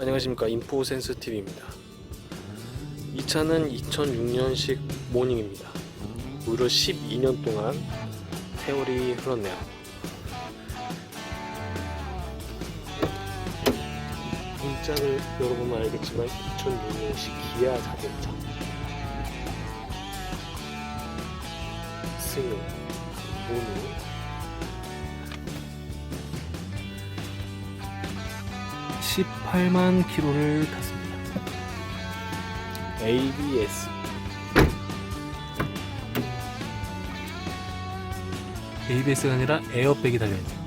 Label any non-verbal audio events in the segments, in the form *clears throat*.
안녕하십니까 인포센스 TV입니다. 이 차는 2006년식 모닝입니다. 무려 12년 동안 세월이 흘렀네요. 문짝을 열어보면 알겠지만 2006년식 기아 자동차 승용 18만 킬로를 탔습니다. ABS ABS가 아니라 에어백이 달려있네요.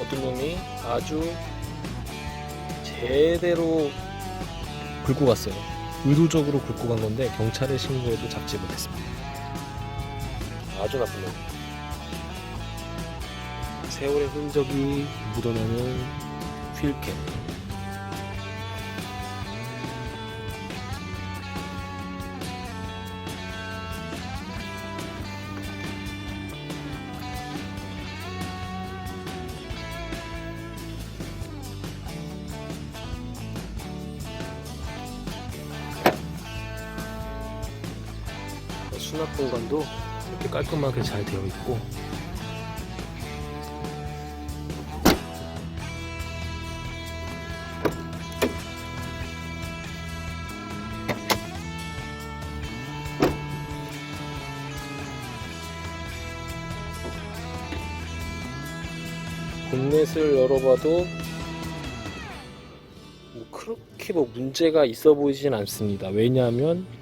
어떤 놈이 아주 제대로 긁고 갔어요. 의도적으로 긁고 간 건데 경찰에 신고해도 잡지 못했습니다. 아주 나쁜 놈. 세월의 흔적이 묻어나는 휠캡. 수납 공간도 이렇게 깔끔하게 잘 되어 있고 본넷을 열어봐도 뭐 그렇게 뭐 문제가 있어 보이진 않습니다. 왜냐하면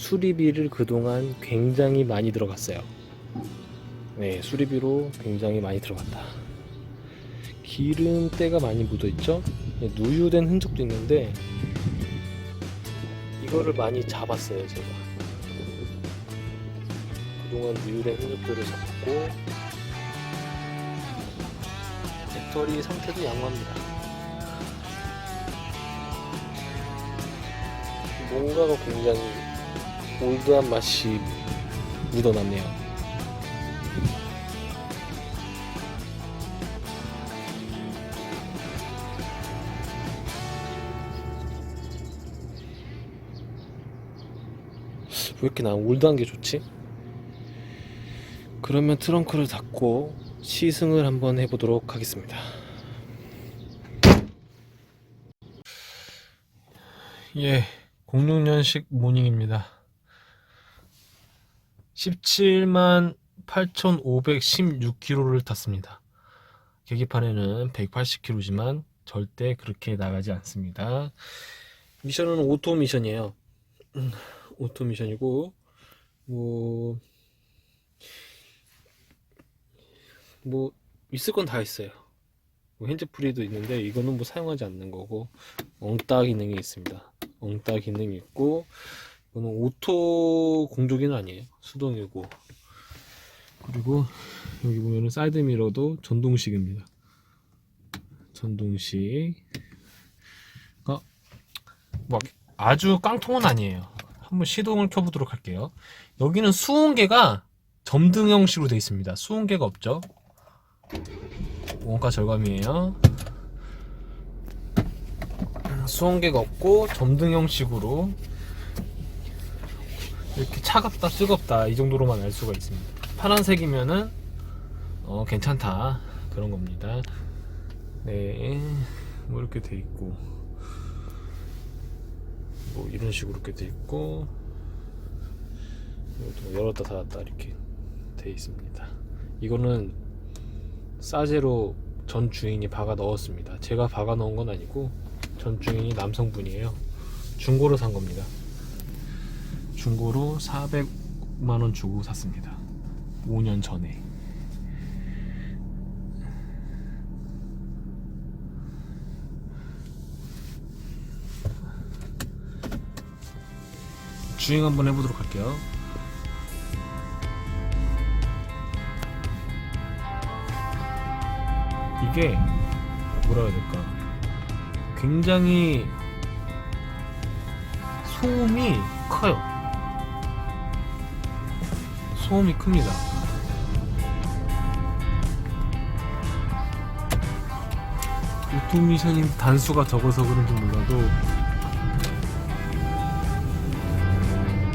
수리비를 그동안 굉장히 많이 들어갔어요. 네, 수리비로 굉장히 많이 들어갔다. 기름때가 많이 묻어 있죠? 네, 누유된 흔적도 있는데 이거를 많이 잡았어요, 제가. 그동안 누유된 흔적들을 잡고 배터리 상태도 양호합니다. 뭔가가 굉장히 올드한 맛이 묻어났네요. 왜 이렇게 난 올드한 게 좋지? 그러면 트렁크를 닫고 시승을 한번 해보도록 하겠습니다. 예, 06년식 모닝입니다. 17만 8,516km를 탔습니다. 계기판에는 180km지만 절대 그렇게 나가지 않습니다. 미션은 오토 미션이에요. 음, *clears throat* 오토 미션이고 뭐, 뭐 있을 건 다 있어요. 뭐 핸즈프리도 있는데 이거는 뭐 사용하지 않는 거고 엉따 기능이 있습니다. 엉따 기능이 있고 이거는 오토 공조기는 아니에요. 수동이고. 그리고 여기 보면은 사이드 미러도 전동식입니다. 전동식. 어, 뭐 아주 깡통은 아니에요. 한번 시동을 켜보도록 할게요. 여기는 수온계가 점등 형식으로 되어 있습니다. 수온계가 없죠. 원가 절감이에요. 수온계가 없고 점등 형식으로 이렇게 차갑다 뜨겁다 이 정도로만 알 수가 있습니다. 파란색이면은 어 괜찮다. 그런 겁니다. 네뭐 이렇게 돼 있고. 뭐 이런 식으로 이렇게 돼 있고. 이것도 열었다 닫았다 이렇게 돼 있습니다. 이거는 싸제로 전 주인이 박아 넣었습니다. 제가 박아 넣은 건 아니고 전 주인이 남성분이에요. 중고로 산 겁니다 중고로 400만원 주고 샀습니다. 5년 전에. 주행 한번 해보도록 할게요. 이게 뭐라 해야 될까? 굉장히 소음이 커요. 소음이 큽니다. 오토미션인 단수가 적어서 그런지 몰라도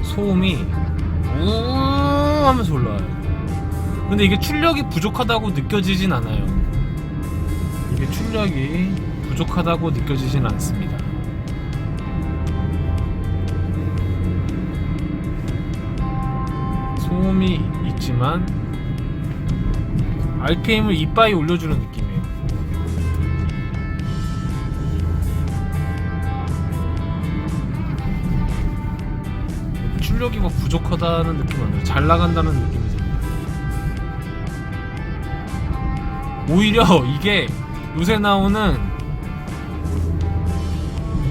소음이 우 하면서 올라와요. 근데 이게 출력이 부족하다고 느껴지진 않아요. 이게 출력이 부족하다고 느껴지진 않습니다. 소음이 있지만 RPM을 이빠이 올려주는 느낌이에요. 출력이 막 부족하다는 느낌 안 들어요. 잘 나간다는 느낌이 듭니다. 오히려 *laughs* 이게 요새 나오는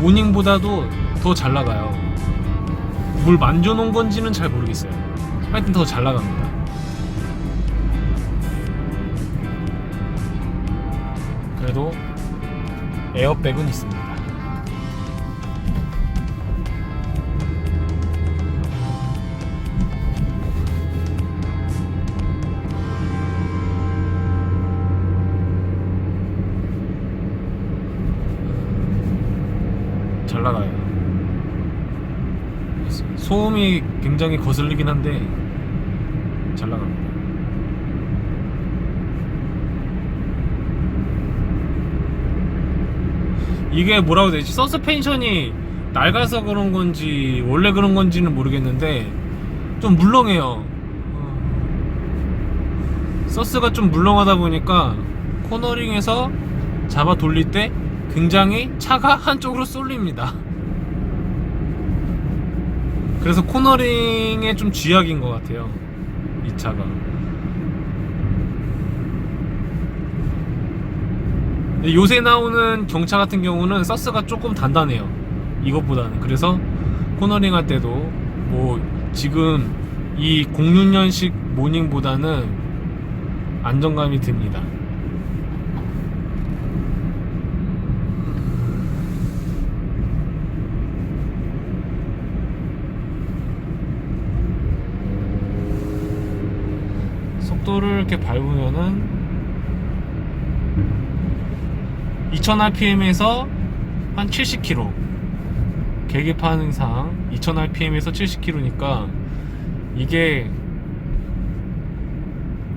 모닝보다도 더 잘 나가요. 뭘 만져놓은 건지는 잘 모르겠어요. 하여튼 더 잘 나갑니다. 그래도 에어백은 있습니다. 잘 나가요. 소음이 굉장히 거슬리긴 한데 잘 나갑니다. 이게 뭐라고 되지? 서스펜션이 낡아서 그런 건지 원래 그런 건지는 모르겠는데 좀 물렁해요. 어. 서스가 좀 물렁하다 보니까 코너링에서 잡아 돌릴 때 굉장히 차가 한쪽으로 쏠립니다. 그래서 코너링에 좀 쥐약인 것 같아요. 이 차가. 요새 나오는 경차 같은 경우는 서스가 조금 단단해요. 이것보다는. 그래서 코너링 할 때도 뭐 지금 이 06년식 모닝보다는 안정감이 듭니다. 속도를 이렇게 밟으면은 2000rpm에서 한 70km 계기판 항상 2000rpm에서 70km니까 이게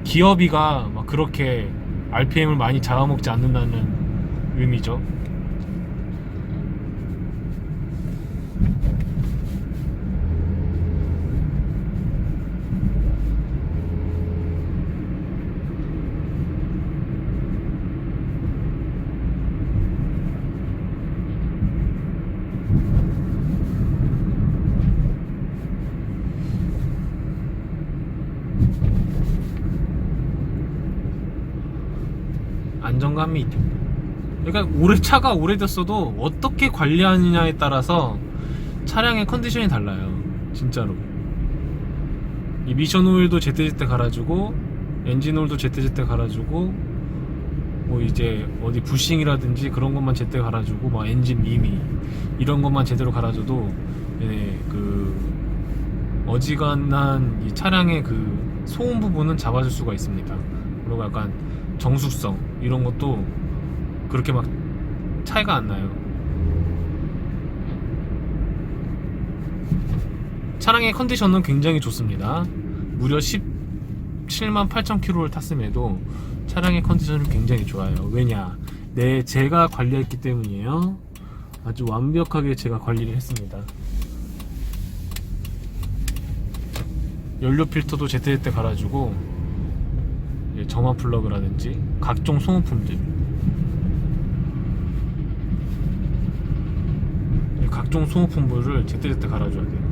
기어비가 막 그렇게 RPM을 많이 잡아먹지 않는다는 의미죠. 안정감이 있죠. 그러니까 오래 차가 오래됐어도 어떻게 관리하느냐에 따라서 차량의 컨디션이 달라요. 진짜로. 이 미션 오일도 제때제때 갈아주고 엔진 오일도 제때제때 갈아주고 뭐 이제 어디 부싱이라든지 그런 것만 제때 갈아주고 뭐 엔진 미미 이런 것만 제대로 갈아줘도 예, 그 어지간한 이 차량의 그 소음 부분은 잡아줄 수가 있습니다. 그리고 약간 정숙성 이런 것도 그렇게 막 차이가 안 나요. 차량의 컨디션은 굉장히 좋습니다. 무려 17만 8천 킬로를 탔음에도 차량의 컨디션은 굉장히 좋아요. 왜냐? 내 제가 관리했기 때문이에요. 아주 완벽하게 제가 관리를 했습니다. 연료 필터도 제때제때 갈아주고 점화 플러그라든지 각종 소모품들 이 각종 소모품들을 제때제때 갈아줘야 돼요.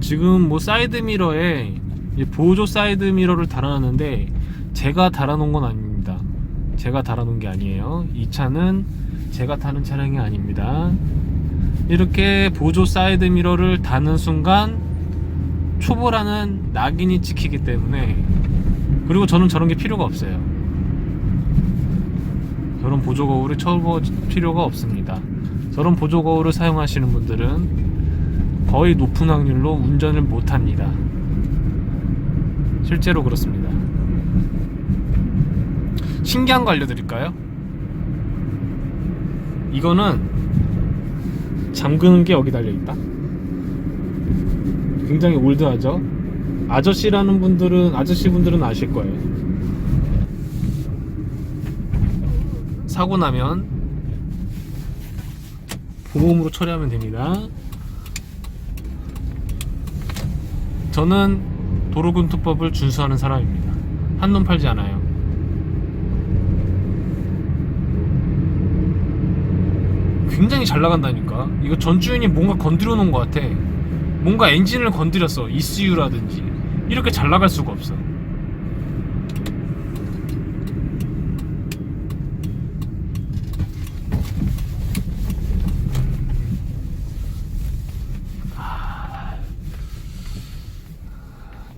지금 뭐 사이드 미러에 이 보조 사이드 미러를 달아놨는데 제가 달아놓은 건 아닙니다. 제가 달아놓은 게 아니에요. 이 차는 제가 타는 차량이 아닙니다. 이렇게 보조 사이드 미러를 다는 순간 초보라는 낙인이 찍히기 때문에 그리고 저는 저런 게 필요가 없어요. 저런 보조 거울을 쳐볼 필요가 없습니다. 저런 보조 거울을 사용하시는 분들은 거의 높은 확률로 운전을 못 합니다. 실제로 그렇습니다. 신기한 거 알려드릴까요? 이거는 잠그는 게 여기 달려 있다. 굉장히 올드하죠. 아저씨라는 분들은 아저씨 분들은 아실 거예요. 사고 나면 보험으로 처리하면 됩니다. 저는 도로군투법을 준수하는 사람입니다. 한눈 팔지 않아요. 굉장히 잘 나간다니까. 이거 전주인이 뭔가 건드려 놓은 것 같아. 뭔가 엔진을 건드렸어. ECU라든지. 이렇게 잘 나갈 수가 없어. 아.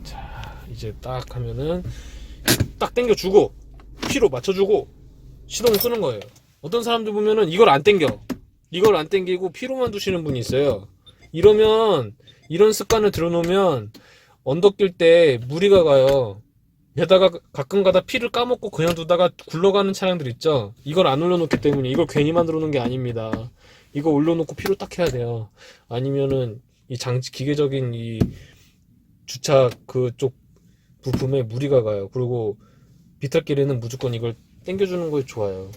자, 이제 딱 하면은 딱 당겨주고 키로 맞춰주고 시동을 끄는 거예요. 어떤 사람들 보면은 이걸 안 당겨. 이걸 안 당기고 피로만 두시는 분이 있어요. 이러면 이런 습관을 들여놓으면 언덕 길 때 무리가 가요. 게다가 가끔 가다 피를 까먹고 그냥 두다가 굴러가는 차량들 있죠. 이걸 안 올려놓기 때문에 이걸 괜히 만들어 놓은 게 아닙니다. 이거 올려놓고 피로 딱 해야 돼요. 아니면은 이 장치 기계적인 이 주차 그쪽 부품에 무리가 가요. 그리고 비탈길에는 무조건 이걸 당겨주는 거 좋아요.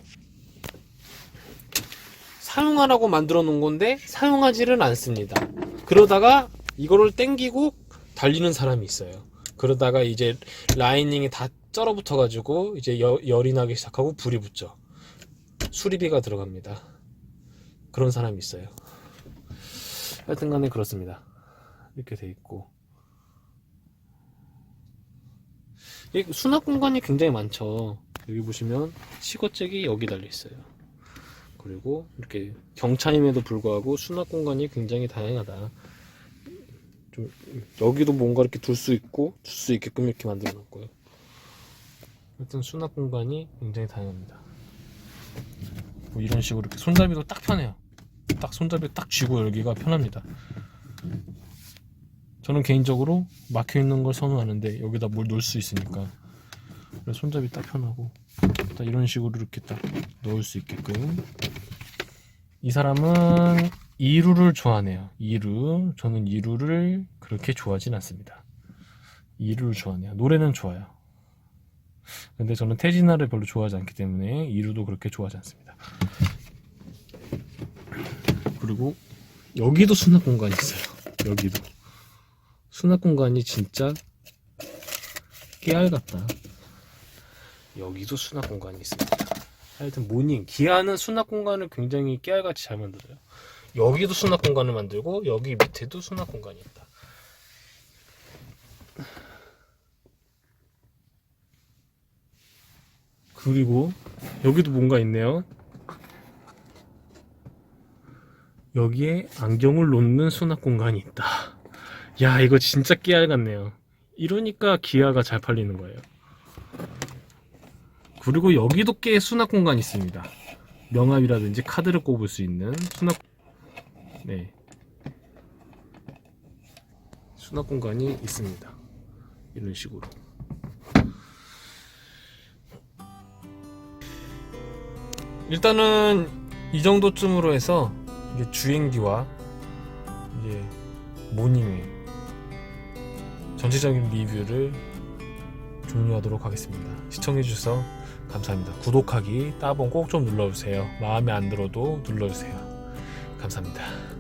사용하라고 만들어 놓은 건데 사용하지는 않습니다. 그러다가 이거를 땡기고 달리는 사람이 있어요. 그러다가 이제 라이닝이 다 쩔어붙어 가지고 이제 여- 열이 나기 시작하고 불이 붙죠. 수리비가 들어갑니다. 그런 사람이 있어요. 하여튼 간에 그렇습니다. 이렇게 돼 있고 이 수납 공간이 굉장히 많죠. 여기 보시면 시거잭이 여기 달려 있어요. 그리고 이렇게 경차임에도 불구하고 수납 공간이 굉장히 다양하다. 좀 여기도 뭔가 이렇게 둘 수 있고 둘 수 있게끔 이렇게 만들어 놨고요. 하여튼 수납 공간이 굉장히 다양합니다. 뭐 이런 식으로 이렇게 손잡이도 딱 편해요. 딱 손잡이 딱 쥐고 열기가 편합니다. 저는 개인적으로 막혀 있는 걸 선호하는데 여기다 뭘 놓을 수 있으니까 손잡이 딱 편하고 딱 이런 식으로 이렇게 딱 넣을 수 있게끔 이 사람은 이루를 좋아하네요. 이루 저는 이루를 그렇게 좋아하진 않습니다. 이루를 좋아하네요. 노래는 좋아요. 근데 저는 태진아를 별로 좋아하지 않기 때문에 이루도 그렇게 좋아하지 않습니다. 그리고 여기도 수납 공간이 있어요. 여기도 수납 공간이 진짜 깨알 같다. 여기도 수납 공간이 있습니다. 하여튼 모닝 기아는 수납 공간을 굉장히 깨알같이 잘 만들어요. 여기도 수납 공간을 만들고 여기 밑에도 수납 공간이 있다. 그리고 여기도 뭔가 있네요. 여기에 안경을 놓는 수납 공간이 있다. 야, 이거 진짜 깨알 같네요. 이러니까 기아가 잘 팔리는 거예요. 그리고 여기도 꽤 수납 공간이 있습니다. 명함이라든지 카드를 꼽을 수 있는 수납 네. 수납 공간이 있습니다. 이런 식으로. 일단은 이 정도쯤으로 해서 이게 주행기와 이게 모닝의 전체적인 리뷰를 종료하도록 하겠습니다. 시청해주셔서 감사합니다. 구독하기 따봉 꼭 좀 눌러주세요. 마음에 안 들어도 눌러주세요. 감사합니다.